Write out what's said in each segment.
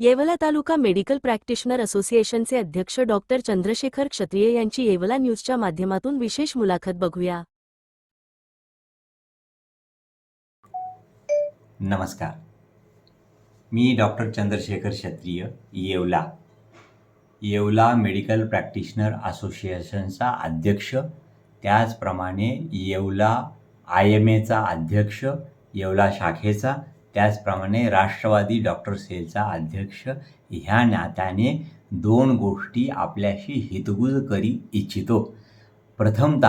येवला तालुका medical practitioner असोसिएशनचे अध्यक्ष doctor Chandrashekhar क्षत्रिय यांची येवला न्यूजच्या माध्यमातून विशेष मुलाखत बघूया. नमस्कार. मी doctor Chandrashekhar Kshatriya Yeola. Yeola medical practitioner असोसिएशनचा अध्यक्ष त्याचप्रमाणे येवला आय एम एचा अध्यक्ष येवला शाखेचा त्याचप्रमाणे राष्ट्रवादी डॉक्टर सेलचा अध्यक्ष ह्या नात्याने दोन गोष्टी आपल्याशी हितगुज करी इच्छितो. प्रथमत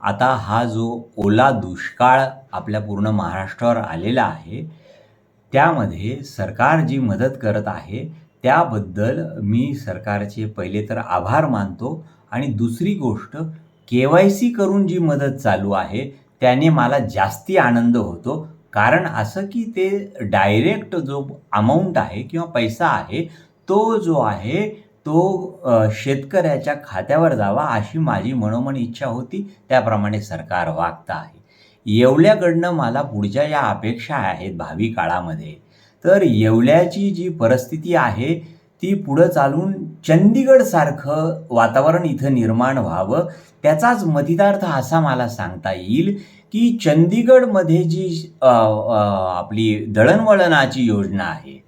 आता हा जो ओला दुष्काळ आपल्या पूर्ण महाराष्ट्रावर आलेला आहे त्यामध्ये सरकार जी मदत करत आहे त्याबद्दल मी सरकारचे पहिले तर आभार मानतो आणि दुसरी गोष्ट के वाय सी करून जी मदत चालू आहे त्याने मला जास्ती आनंद होतो. कारण असं की ते डायरेक्ट जो अमाऊंट आहे किंवा पैसा आहे तो जो आहे तो शेतकऱ्याच्या खात्यावर जावा अशी माझी मनोमन इच्छा होती. त्याप्रमाणे सरकार वागतं आहे. येवल्याकडनं मला पुढच्या ज्या अपेक्षा आहेत भावी काळामध्ये तर येवल्याची जी परिस्थिती आहे ती पुढं चालून चंदीगडसारखं वातावरण इथं निर्माण व्हावं त्याचाच मतितार्थ असा मला सांगता येईल की चंदीगडमध्ये जी आपली दळणवळणाची योजना आहे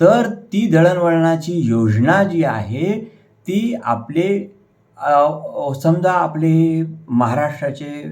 तर ती दळणवळणाची योजना जी आहे ती आपले समजा आपले महाराष्ट्राचे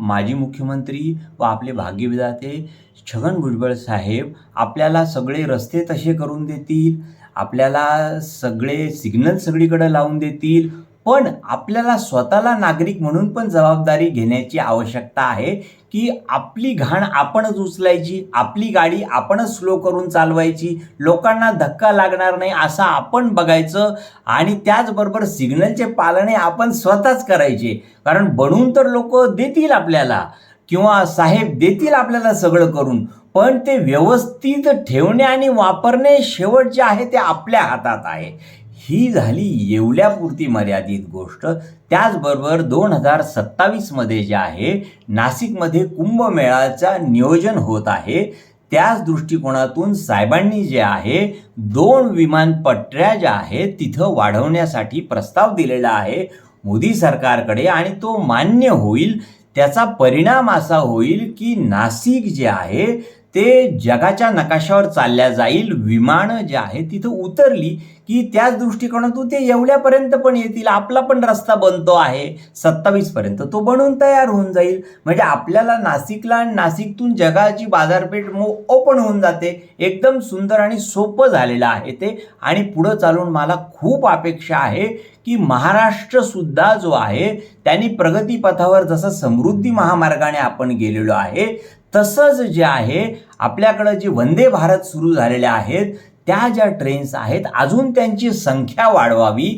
माजी मुख्यमंत्री व आपले भाग्यविधाते छगन भुजबळ साहेब आपल्याला सगळे रस्ते तसे करून देतील आपल्याला सगळे सिग्नल सगळीकडे लावून देतील पण आपल्याला स्वतःला नागरिक म्हणून पण जबाबदारी घेण्याची आवश्यकता आहे की आपली घाण आपणच उचलायची आपली गाडी आपणच स्लो करून चालवायची लोकांना धक्का लागणार नाही असं आपण बघायचं आणि त्याचबरोबर सिग्नलचे पालने आपण स्वतःच करायचे. कारण बनवून तर लोक देतील आपल्याला किंवा साहेब देतील आपल्याला सगळं करून पण ते व्यवस्थित ठेवणे आणि वापरणे शेवट जे आहे ते आपल्या हातात आहे. ही झाली येवल्यापुरती मर्यादित गोष्ट. त्याचबरोबर दोन हजार सत्तावीसमध्ये जे आहे नाशिकमध्ये कुंभमेळाचा नियोजन होत आहे. त्याच दृष्टिकोनातून साहेबांनी जे आहे दोन विमानपट्ट्या ज्या आहेत तिथं वाढवण्यासाठी प्रस्ताव दिलेला आहे. मोदी सरकारकडे आणि तो मान्य होईल. त्याचा परिणाम असा होईल की नाशिक जे आहे ते जगाच्या नकाशावर चालल्या जाईल. विमानं जे आहे तिथं उतरली. की त्याच दृष्टिकोनातून ते एवढ्यापर्यंत पण येतील आपला पण रस्ता बनतो आहे. सत्तावीसपर्यंत तो बनवून तयार होऊन जाईल. म्हणजे आपल्याला नाशिकला आणि नाशिकतून जगाची बाजारपेठ मो ओपन होऊन जाते. एकदम सुंदर आणि सोपं झालेलं आहे ते. आणि पुढं चालून मला खूप अपेक्षा आहे की महाराष्ट्रसुद्धा जो आहे त्यांनी प्रगतीपथावर जसं समृद्धी महामार्गाने आपण गेलेलो आहे तसंच जे आहे आपल्याकडं जे वंदे भारत सुरू झालेले आहेत त्या ज्या ट्रेन्स आहेत अजून त्यांची संख्या वाढवावी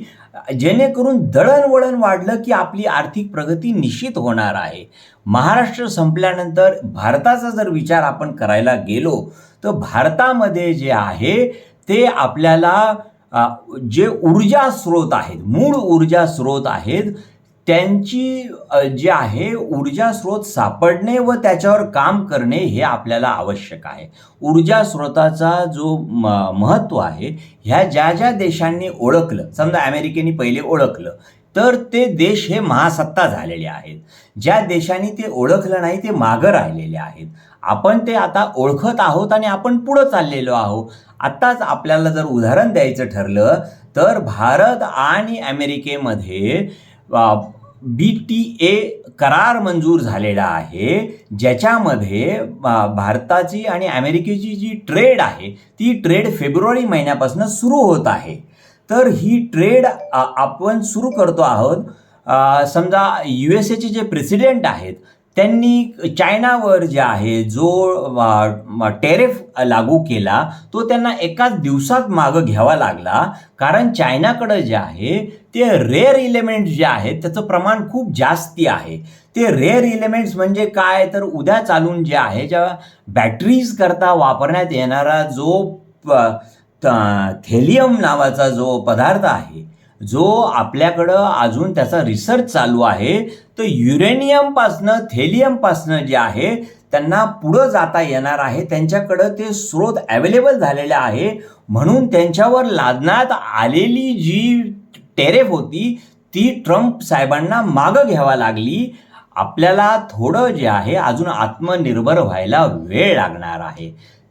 जेणेकरून दळणवळण वाढलं की आपली आर्थिक प्रगती निश्चित होणार आहे. महाराष्ट्र संपल्यानंतर भारताचा जर विचार आपण करायला गेलो तर भारतामध्ये जे आहे ते आपल्याला जे ऊर्जा स्रोत आहेत मूळ ऊर्जा स्रोत आहेत त्यांची जी आहे ऊर्जा स्रोत सापडणे व त्याच्यावर काम करणे हे आपल्याला आवश्यक आहे. ऊर्जा स्रोताचा जो म महत्त्व आहे ह्या ज्या ज्या देशांनी ओळखलं समजा अमेरिकेने पहिले ओळखलं तर ते देश हे महासत्ता झालेले आहेत. ज्या देशांनी ते ओळखलं नाही ते मागं राहिलेले आहेत. आपण ते आता ओळखत आहोत आणि आपण पुढं चाललेलो आहोत. आत्ताच आपल्याला जर उदाहरण द्यायचं ठरलं तर भारत आणि अमेरिकेमध्ये बी टी ए करार मंजूर झालेला आहे ज्याच्यामध्ये भारताची आणि अमेरिकेची जी ट्रेड आहे ती ट्रेड फेब्रुवारी महिन्यापासून सुरू होत आहे. तर ही ट्रेड आपण सुरू करतो आहोत समजा यू एस एचे जे प्रेसिडेंट आहेत त्यांनी चायनावर जे आहे जो टेरेफ लागू केला तो त्यांना एकाच दिवसात मागं घ्यावा लागला. कारण चायनाकडं जे आहे ते रेअर इलेमेंट जे आहेत त्याचं प्रमाण खूप जास्ती आहे. ते रेअर इलेमेंट्स म्हणजे काय? तर उद्या चालून जे आहे ज्या बॅटरीज करता वापरण्यात येणारा जो प- त- थेलियम नावाचा जो पदार्थ आहे जो आपल्याकडं अजून त्याचा रिसर्च चालू आहे तर युरेनियमपासनं थेलियमपासनं जे आहे त्यांना पुढं जाता येणार आहे. त्यांच्याकडं ते स्रोत अवेलेबल झालेले आहे. म्हणून त्यांच्यावर लादण्यात आलेली जी टेरेफ होती ती ट्रम्प साहेबांना मागं घ्यावा लागली. आपल्याला थोडं जे आहे अजून आत्मनिर्भर व्हायला वेळ लागणार आहे.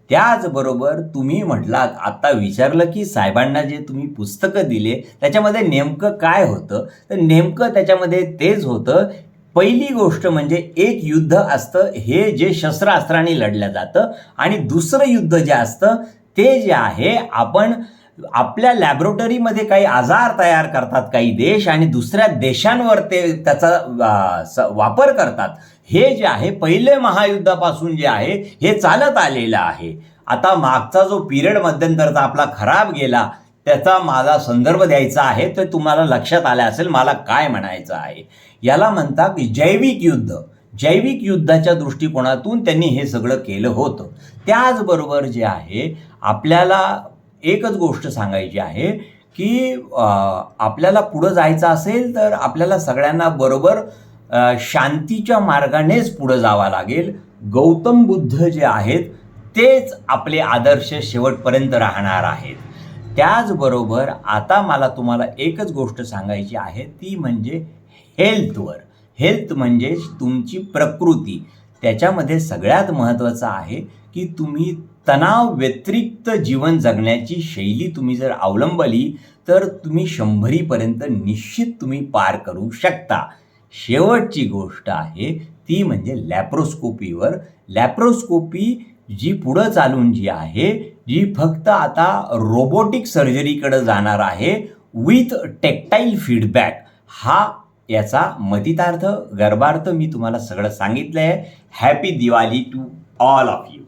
त्याचबरोबर तुम्ही म्हटलात आत्ता विचारलं की साहेबांना जे तुम्ही पुस्तकं दिले त्याच्यामध्ये नेमकं काय होतं? तर नेमकं त्याच्यामध्ये तेच होतं पहिली गोष्ट म्हणजे एक युद्ध असतं हे जे शस्त्रास्त्राने लढलं जातं आणि दुसरं युद्ध जे असतं ते जे आहे आपण आपल्या लॅबोरेटरीमध्ये काही आजार तयार करतात काही देश आणि दुसऱ्या देशांवर ते त्याचा स- वापर करतात. हे जे आहे पहिले महायुद्धापासून जे आहे हे चालत आलेलं आहे. आता मागचा जो पिरियड मध्यंतरचा आपला खराब गेला त्याचा माझा संदर्भ द्यायचा आहे तर तुम्हाला लक्षात आलं असेल मला काय म्हणायचं आहे. याला म्हणतात की जैविक युद्ध. जैविक युद्धाच्या दृष्टिकोनातून त्यांनी हे सगळं केलं होतं. त्याचबरोबर जे आहे आपल्याला एकच गोष्ट सांगायची आहे की आपल्याला पुढं जायचं असेल तर आपल्याला सगळ्यांना बरोबर शांतीच्या मार्गानेच पुढं जावं लागेल. गौतम बुद्ध जे आहेत तेच आपले आदर्श शेवटपर्यंत राहणार आहेत. त्याचबरोबर आता मला तुम्हाला एकच गोष्ट सांगायची आहे ती म्हणजे हेल्थवर. हेल्थ म्हणजे तुमची प्रकृती. त्याच्यामध्ये सगळ्यात महत्त्वाचं आहे की तुम्ही तणाव व्यतिरिक्त जीवन जगण्याची शैली तुम्ही जर अवलंबली तर तुम्ही शंभरीपर्यंत निश्चित तुम्ही पार करू शकता. शेवटची गोष्ट आहे ती म्हणजे लॅप्रोस्कोपीवर. लॅप्रोस्कोपी जी पुढं चालून जी आहे जी फक्त आता रोबोटिक सर्जरीकडे जाणार आहे विथ टेक्टाईल फीडबॅक. हा याचा मतितार्थ गर्भार्थ मी तुम्हाला सगळं सांगितलं आहे happy Diwali to all of you.